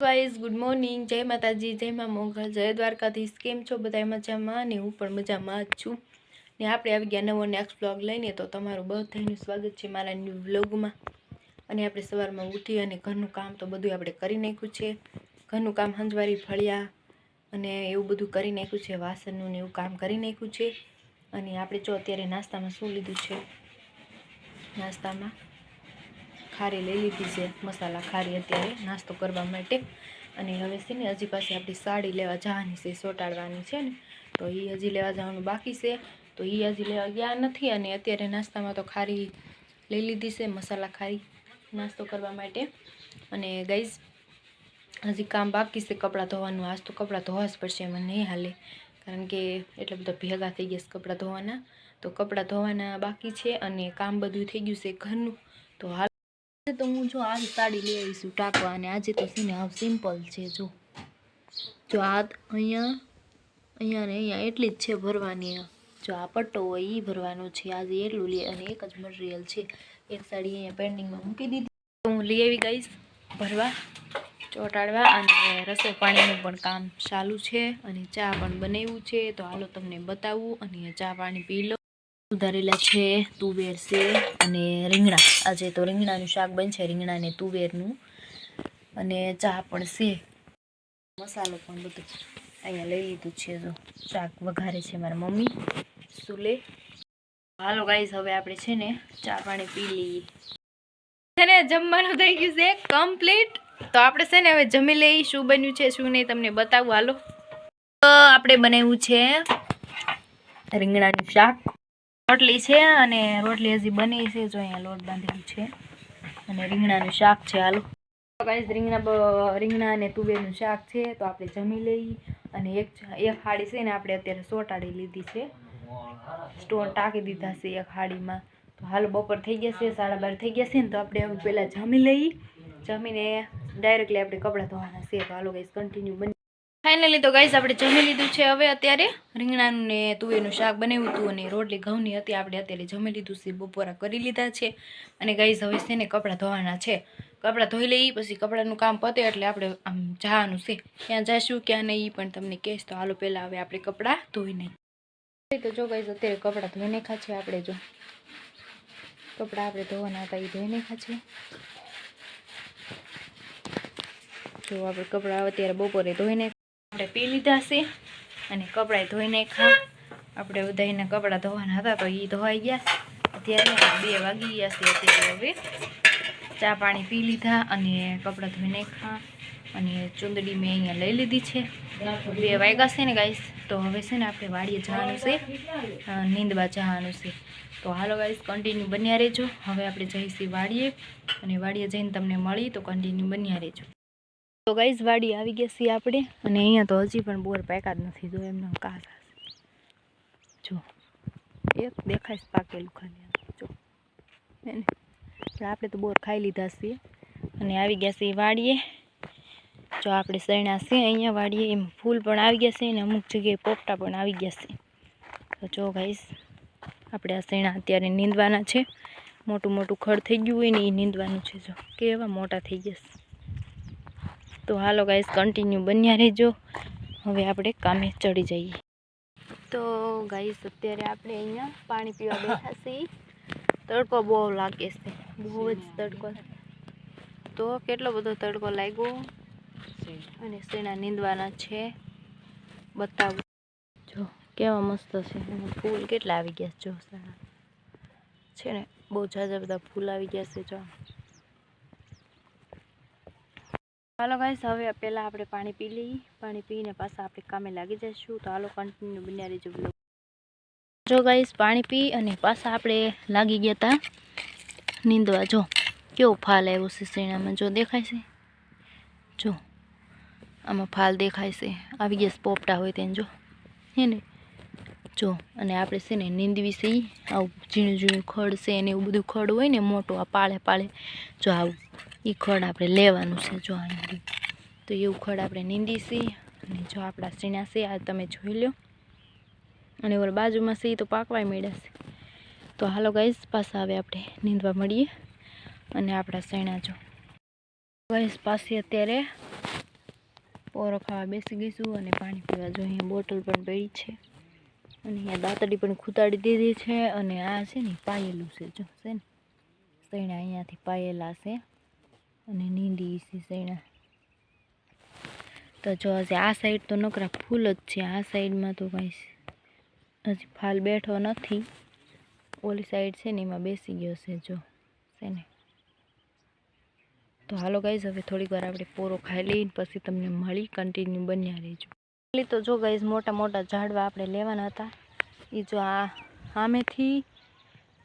Guys, good morning. જય માતાજી, જય મા મોગલ, જય દ્વારકાધીશ. કેમ છો બધા? મજામાં? ને હું પણ મજામાં જ છું. ને આપણે આવી ગયા નવો નેક્સ્ટ બ્લોગ લઈને, તો તમારું બધાનું સ્વાગત છે મારા ન્યૂ વ્લોગમાં અને આપણે સવારમાં ઉઠી અને ઘરનું કામ તો બધું આપણે કરી નાખ્યું છે. ઘરનું કામ હંજવારી ફળિયા અને એવું બધું કરી નાખ્યું છે, વાસણનું ને એવું કામ કરી નાખ્યું છે. અને આપણે જો અત્યારે નાસ્તામાં શું લીધું છે? નાસ્તામાં ખારી લઈ લીધી છે. મસાલા ખારી અત્યારે નાસ્તો કરવા માટે. અને હવે છે ને હજી પાસે આપણી સાડી લેવા જવાની છે, સોટાડવાની છે ને. તો એ હજી લેવા જવાનું બાકી છે. તો એ હજી લેવા ગયા નથી અને અત્યારે નાસ્તામાં તો ખારી લઈ લીધી છે, મસાલા ખારી નાસ્તો કરવા માટે. અને ગાઈઝ, હજી કામ બાકી છે કપડાં ધોવાનું. આજ તો કપડાં ધોવા જ પડશે એમાં નહીં હાલે. કારણ કે એટલા બધા ભેગા થઈ ગયા છે કપડાં ધોવાના. તો કપડાં ધોવાના બાકી છે અને કામ બધું થઈ ગયું છે ઘરનું. તો હાલ તો હું જો આજ સાડી લઈ આવીશું ટાંકવા અને આજે તો છે ને હાવ સિમ્પલ છે જો. જો આ અહીંયા અહીંયા ને અહીંયા એટલી જ છે ભરવાની જો આ પટ્ટો હોય એ ભરવાનો છે. આજે એટલું લે અને એક જ મટીરિયલ છે. એક સાડી અહીંયા પેન્ડિંગમાં મૂકી દીધી. તો હું લઈ આવી ગઈશ ભરવા, ચોટાડવા અને રસોઈ પાણીનું પણ કામ ચાલુ છે અને ચા પણ બનાવ્યું છે. તો હાલો તમને બતાવું અને ચા પાણી પી લો સુધારેલા છે તુવેર છે અને રીંગણા. આજે તો રીંગણાનું શાક બનશે રીંગણા ને તુવેરનું. અને ચા પણ છે. મસાલો પણ બધું અહીંયા લઈ લીધું છે જો. શાક વઘારે છે મારા મમ્મી. સુલે. હાલો ગાઈઝ હવે આપણે છે ને ચા પાણી પી લઈએ. છે ને, જમવાનું થઈ ગયું છે કમ્પ્લીટ તો આપણે છે ને હવે જમી લઈએ શું બન્યું છે, શું નહીં તમને બતાવું. હાલો. તો આપણે બનાવ્યું છે રીંગણાનું શાક. રોટલી છે અને રોટલી હજી બની છે, જો અહીંયા લોટ બાંધેલું છે. અને રીંગણાનું શાક છે, હાલો. રીંગણા રીંગણા અને તુવેરનું શાક છે, તો આપણે જમી લઈ. અને એક એક હાડી છે ને આપણે અત્યારે સોટાડી લીધી છે. સ્ટોન ટાંકી દીધા છે એક હાડીમાં. તો હાલ બપોર થઈ ગયા છે, સાડા બાર થઈ ગયા છે ને, તો આપણે હવે પહેલાં જમી લઈ. જમીને ડાયરેક્ટલી આપણે કપડાં ધોવાના છે. તો હાલો ગાઈસ કન્ટિન્યુ બની ફાઇનલી તો ગાઈઝ આપણે જમી લીધું છે હવે અત્યારે. રીંગણાનું ને તુવેરનું શાક બનાવ્યું હતું અને રોટલી ઘઉંની હતી. આપણે અત્યારે જમી લીધું છે, બપોરા કરી લીધા છે. અને ગાઈઝ હવે છે ને કપડાં ધોવાના છે. કપડાં ધોઈ લઈ પછી કપડાનું કામ પતે એટલે આપણે આમ જવાનું છે. ક્યાં જઈશું ક્યાં નહીં પણ તમને કહેશ. તો હાલો, પહેલાં હવે આપણે કપડાં ધોઈ નહીં તો જો ગાઈઝ અત્યારે કપડાં ધોઈ નાખ્યા છે આપણે જો. કપડાં આપણે ધોવાના હતા એ ધોઈ નાખ્યા છે. જો, આપણે કપડાં અત્યારે બપોરે ધોઈને આપણે પી લીધા છે અને કપડાં ધોઈ નાખ્યા. આપણે ઉદયને કપડાં ધોવાના હતા તો એ ધોવાઈ ગયા. અત્યારે બે વાગી ગયા છે અત્યારે હવે. ચા પાણી પી લીધા અને કપડાં ધોઈ નાખ્યા. અને ચુંદડી મેં અહીંયા લઈ લીધી છે. બે વાગ્યા છે ને ગાઈસ તો હવે છે ને આપણે વાડીએ જવાનું છે. નીંદવા જવાનું છે. તો હાલો ગાઈસ કન્ટિન્યુ બન્યા રહેજો. હવે આપણે જઈશું વાડીએ. અને વાડીએ જઈને તમને મળી તો કન્ટિન્યુ બન્યા રહેજો. તો ગાઈઝ વાડી આવી ગયા છીએ આપણે. અને અહીંયા તો હજી પણ બોર પાક્યા જ નથી, જો એમનો કાસ. જો, એક દેખાય પાકેલું ખાલી. જો આપણે તો બોર ખાઈ લીધા છીએ. અને આવી ગયા છીએ વાડીએ. જો આપણે સૈણા છે અહીંયા વાડીએ. એમ ફૂલ પણ આવી ગયા છે અને અમુક જગ્યાએ પોપટા પણ આવી ગયા છે. તો જો ગાઈઝ આપણે આ સૈણા અત્યારે નીંદવાના છે. મોટું મોટું ખડ થઈ ગયું હોય ને એ નીંદવાનું છે, જો. કેવા મોટા થઈ ગયા છે. તો હાલો ગાઈસ કન્ટિન્યુ બન્યા રહેજો. હવે આપણે કામે ચડી જઈએ. તો ગાઈસ અત્યારે આપણે અહીંયા પાણી પીવા બેઠા છીએ. તડકો બહુ લાગે છે. બહુ જ તડકો તો કેટલો બધો તડકો લાગ્યો? અને સેના નીંદવાના છે? બતાવું. જો, કેવા મસ્ત છે. ફૂલ કેટલા આવી ગયા છે, જો સેના છે ને, બહુ ઝાઝા બધા ફૂલ આવી ગયા છે, જો. હાલો ગાઈસ હવે પહેલાં આપણે પાણી પી લઈએ. પાણી પીને પાછા આપણે કામે લાગી જઈશું. તો હાલો કન્ટિન્યુ બન્યા રહીજો બ્લોગ જો ગાઈસ પાણી પી અને પાછા આપણે લાગી ગયા હતા નીંદવા. જો, કેવો ફાલ આવ્યો છે શેણામાં. જો દેખાય છે? જો, આમાં ફાલ દેખાય છે. આવી ગયા પોપટા હોય તેને જો. હે ને? જો, અને આપણે છે ને નીંદવી છે આવું ઝીણું ઝીણું ખડ છે ને એવું બધું ખડ હોય ને મોટું, આ પાળે પાળે. જો આવું. એ ખડ આપણે લેવાનું છે જો અહીં તો એવું ખડ આપણે નીંદીશી અને જો આપણા સીણા છે, આ તમે જોઈ લો અને ઓલા બાજુમાં સી તો પાકવાય મળ્યા છે. તો હાલો ગાઈસ પાછા હવે આપણે નીંદવા મળીએ અને આપણા સૈણા જો. ગાઈસ પાસે અત્યારે પોરો ખાવા બેસી ગઈશું અને પાણી પીવા જો અહીંયા બોટલ પણ પડી છે. અને અહીંયા દાંતડી પણ ખૂતાડી દીધી છે અને આ છે ને પાયેલું છે જો, છે ને. સૈણા અહીંયાથી પાયેલા છે. અને નીંદી છે સૈણા તો જો હજી આ સાઈડ તો નકરા ફૂલ જ છે, આ સાઈડમાં તો કાંઈ હજી ફાલ બેઠો નથી. ઓલી સાઈડ છે ને એમાં બેસી ગયો છે જો છે ને તો હાલો ગાઈઝ હવે થોડીક વાર આપણે પોરો ખાઈ લઈને પછી તમને મળી કન્ટિન્યુ બન્યા રહેજો. ખાલી તો જો ગાઈઝ મોટા મોટા ઝાડવા આપણે લેવાના હતા. એ જો આ સામેથી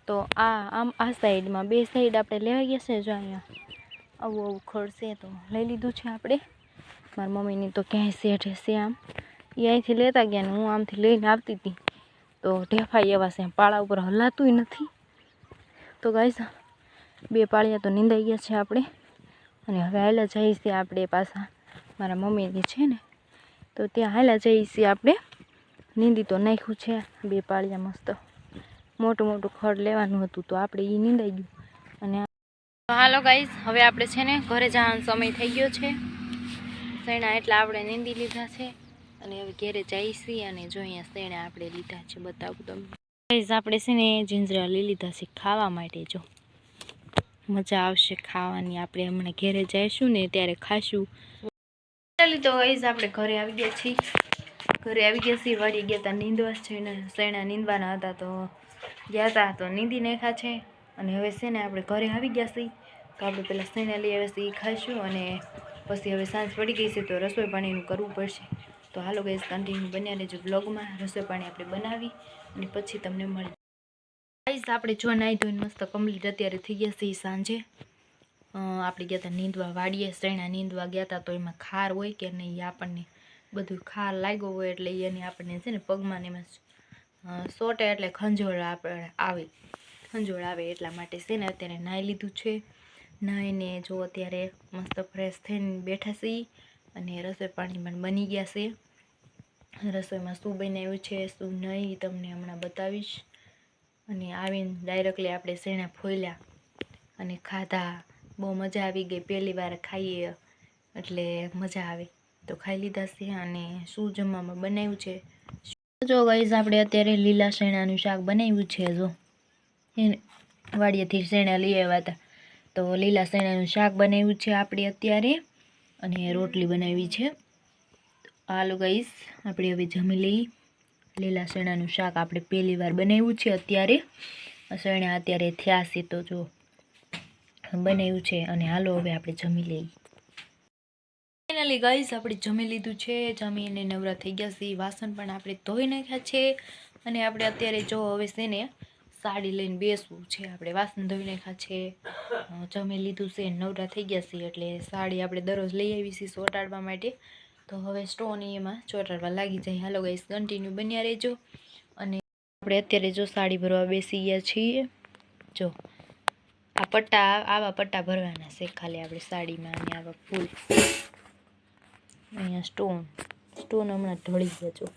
તો આ આમ આ સાઈડમાં બે સાઈડ આપણે લેવા ગયા છે જો અહીંયા. આવું આવું ખડશે તો લઈ લીધું છે આપણે. મારી મમ્મીની તો ક્યાંય શેઠ છે આમ. એ અહીંથી લેતા ગયા ને હું આમથી લઈને આવતી હતી. તો ઢેફાઈ એવા છે પાળા ઉપર હલાતું નથી. તો ગાઈઝ બે પાળિયા તો નીંદાઈ ગયા છે આપણે. અને હવે હાલા જઈએ છીએ આપણે પાછા. મારા મમ્મીની છે ને, તો ત્યાં હાલા જઈએ છીએ આપણે. નીંદી તો નાખ્યું છે બે પાળિયા મસ્ત. મોટું મોટું ખડ લેવાનું હતું તો આપણે એ નીંદાઈ ગયું. હાલો ગાઈઝ હવે આપણે છે ને ઘરે જવાનો સમય થઈ ગયો છે. શેણા એટલા આપણે નીંદી લીધા છે અને હવે ઘેરે જઈશી અને જો અહીંયા શેણા આપણે લીધા છે, બતાવું તમને. ગાઈઝ આપણે છે ને જીંજરા લઈ લીધા છે ખાવા માટે, જો. મજા આવશે ખાવાની, આપણે હમણાં ઘેરે જઈશું ને ત્યારે ખાશું. તો ગાઈઝ આપણે ઘરે આવી ગયા છીએ. ઘરે આવી ગયા છીએ વળી ગયા હતા નીંદવા. છે ને સૈણા નીંદવાના હતા તો ગયા હતા તો નીંદી નાખ્યા છે. અને હવે છે ને આપણે ઘરે આવી ગયા છીએ. તો આપણે પહેલાં સૈણા લઈ આવ્યા છીએ ખાઈશું અને પછી હવે સાંજ પડી ગઈ છે તો રસોઈ પાણીનું કરવું પડશે. તો હાલો ગાઈઝ કન્ટિન્યુ બન્યા રહેજો બ્લોગમાં રસોઈ પાણી આપણે બનાવી અને પછી તમને મળી ગાઈઝ આપણે જો નાહી ધોઈને મસ્ત કમ્પ્લીટ અત્યારે થઈ ગયા છે ઈ સાંજે આપણે ગયા હતા નીંદવા વાડીએ સૈણા નીંદવા ગયા હતા તો એમાં ખાર હોય કે નહીં આપણને બધું ખાર લાગ્યો હોય એટલે એની આપણને છે ને પગમાં ને એમાં સોટે એટલે ખંજોળ આપણે આવે. આવે એટલા માટે છે ને અત્યારે નાહી લીધું છે. નાહીને જો અત્યારે મસ્ત ફ્રેશ થઈને બેઠા છીએ અને રસોઈ પાણી પણ બની ગયા છે. રસોઈમાં શું બનાવ્યું છે, શું નહીં તમને હમણાં બતાવીશ. અને આવીને ડાયરેક્ટલી આપણે શેણા ફોલ્યા અને ખાધા. બહુ મજા આવી ગઈ, પહેલી વાર ખાઈએ એટલે મજા આવે. તો ખાઈ લીધા છે અને શું જમવામાં બનાવ્યું છે? જો ગઈઝ આપણે અત્યારે લીલા શેણાનું શાક બનાવ્યું છે જો. એને વાડીએથી શેણા લઈ આવ્યા હતા. તો લીલા શેણાનું શાક બનાવ્યું છે આપણે અત્યારે. અને રોટલી બનાવી છે. હાલો ગાઈઝ આપણે હવે જમી લઈ. લીલા શેણાનું શાક આપણે પહેલી વાર બનાવ્યું છે અત્યારે. શેણા અત્યારે થયા છે તો જો, બનાવ્યું છે અને હાલો હવે આપણે જમી લઈએ. ફાઇનલી ગાઈઝ આપણે જમી લીધું છે. જમીને નવરા થઈ ગયા છે. વાસણ પણ આપણે ધોઈ નાખ્યા છે. અને આપણે અત્યારે જો હવે છે ને સાડી લઈને બેસવું છે. આપણે વાસણ ધોઈ નાખ્યા છે. જમી લીધું છે. નવરા થઈ ગયા છે એટલે સાડી આપણે દરરોજ લઈ આવી છીએ ચોટાડવા માટે. તો હવે સ્ટોન એમાં ચોટાડવા લાગી જાય. હાલો ગાઈસ કન્ટિન્યુ બન્યા રહેજો. અને આપણે અત્યારે જો સાડી ભરવા બેસી ગયા છીએ. જો આ પટ્ટા આવા પટ્ટા ભરવાના છે ખાલી આપણે સાડીમાં અને આવા ફૂલ. અહીંયા સ્ટોન સ્ટોન હમણાં ઢળી ગયા જો.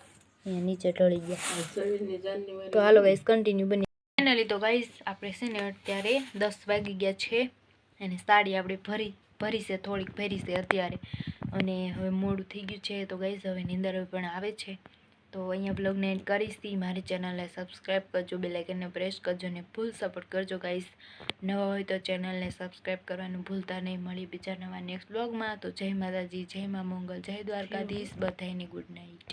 અહીંયા નીચે ઢળી ગયા. તો હાલો ગાઈસ કન્ટિન્યુ બની ફાઇનલી તો ગાઈસ આપણે છે ને અત્યારે દસ વાગી ગયા છે અને સાડી આપણે ભરી ભરી છે, થોડીક ભરી છે અત્યારે. અને હવે મોડું થઈ ગયું છે તો ગાઈસ હવે નીંદર પણ આવે છે. તો અહીંયા બ્લોગને એડ કરીશ મારી ચેનલને સબસ્ક્રાઈબ કરજો બે લાઇકનને પ્રેસ કરજો અને ફૂલ સપોર્ટ કરજો ગાઈસ નવા હોય તો ચેનલને સબસ્ક્રાઈબ કરવાનું ભૂલતા નહીં. મળી બીજા નવા નેક્સ્ટ બ્લોગમાં તો જય માતાજી, જય મા મંગલ, જય દ્વારકાધીશ. બધાની ગુડ નાઇટ